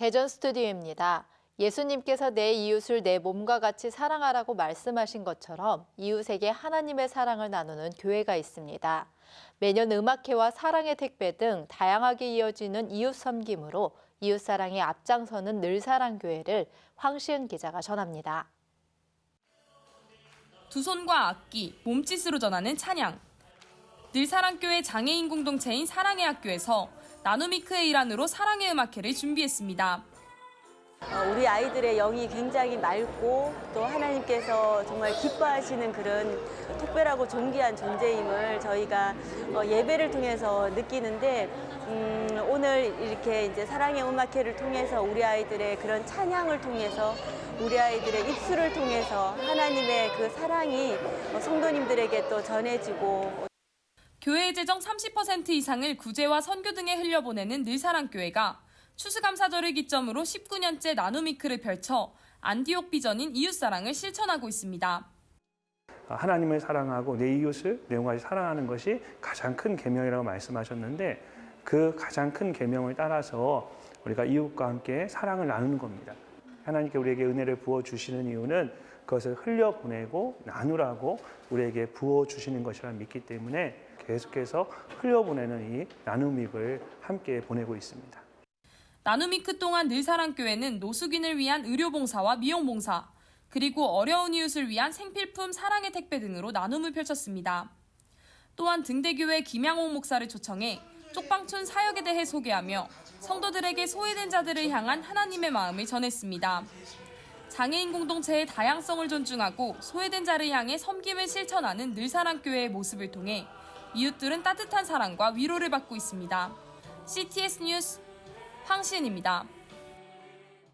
대전 스튜디오입니다. 예수님께서 내 이웃을 내 몸과 같이 사랑하라고 말씀하신 것처럼 이웃에게 하나님의 사랑을 나누는 교회가 있습니다. 매년 음악회와 사랑의 택배 등 다양하게 이어지는 이웃 섬김으로 이웃 사랑에 앞장서는 늘사랑교회를 황시은 기자가 전합니다. 두 손과 악기, 몸짓으로 전하는 찬양. 늘사랑교회 장애인 공동체인 사랑의 학교에서 나눔이크의 일환으로 사랑의 음악회를 준비했습니다. 어, 우리 아이들의 영이 굉장히 맑고 또 하나님께서 정말 기뻐하시는 그런 특별하고 존귀한 존재임을 저희가 어, 예배를 통해서 느끼는데 음, 오늘 이렇게 이제 사랑의 음악회를 통해서 우리 아이들의 그런 찬양을 통해서 우리 아이들의 입술을 통해서 하나님의 그 사랑이 어, 성도님들에게 또 전해지고 교회 재정 30% 이상을 구제와 선교 등에 흘려보내는 늘사랑교회가 추수감사절을 기점으로 19년째 나눔이크를 펼쳐 안디옥 비전인 이웃사랑을 실천하고 있습니다. 하나님을 사랑하고 내 이웃을 내용까지 사랑하는 것이 가장 큰 계명이라고 말씀하셨는데 그 가장 큰 계명을 따라서 우리가 이웃과 함께 사랑을 나누는 겁니다. 하나님께 우리에게 은혜를 부어 주시는 이유는 그것을 흘려 보내고 나누라고 우리에게 부어 주시는 것이라 믿기 때문에 계속해서 흘려 보내는 이 나눔입을 함께 보내고 있습니다. 나눔이크 동안 늘사랑교회는 노숙인을 위한 의료봉사와 미용봉사, 그리고 어려운 이웃을 위한 생필품 사랑의 택배 등으로 나눔을 펼쳤습니다. 또한 등대교회 김양호 목사를 초청해 쪽방촌 사역에 대해 소개하며 성도들에게 소외된 자들을 향한 하나님의 마음을 전했습니다. 장애인 공동체의 다양성을 존중하고 소외된 자를 향해 섬김을 실천하는 늘사랑교회의 모습을 통해 이웃들은 따뜻한 사랑과 위로를 받고 있습니다. CTS 뉴스 황시은입니다.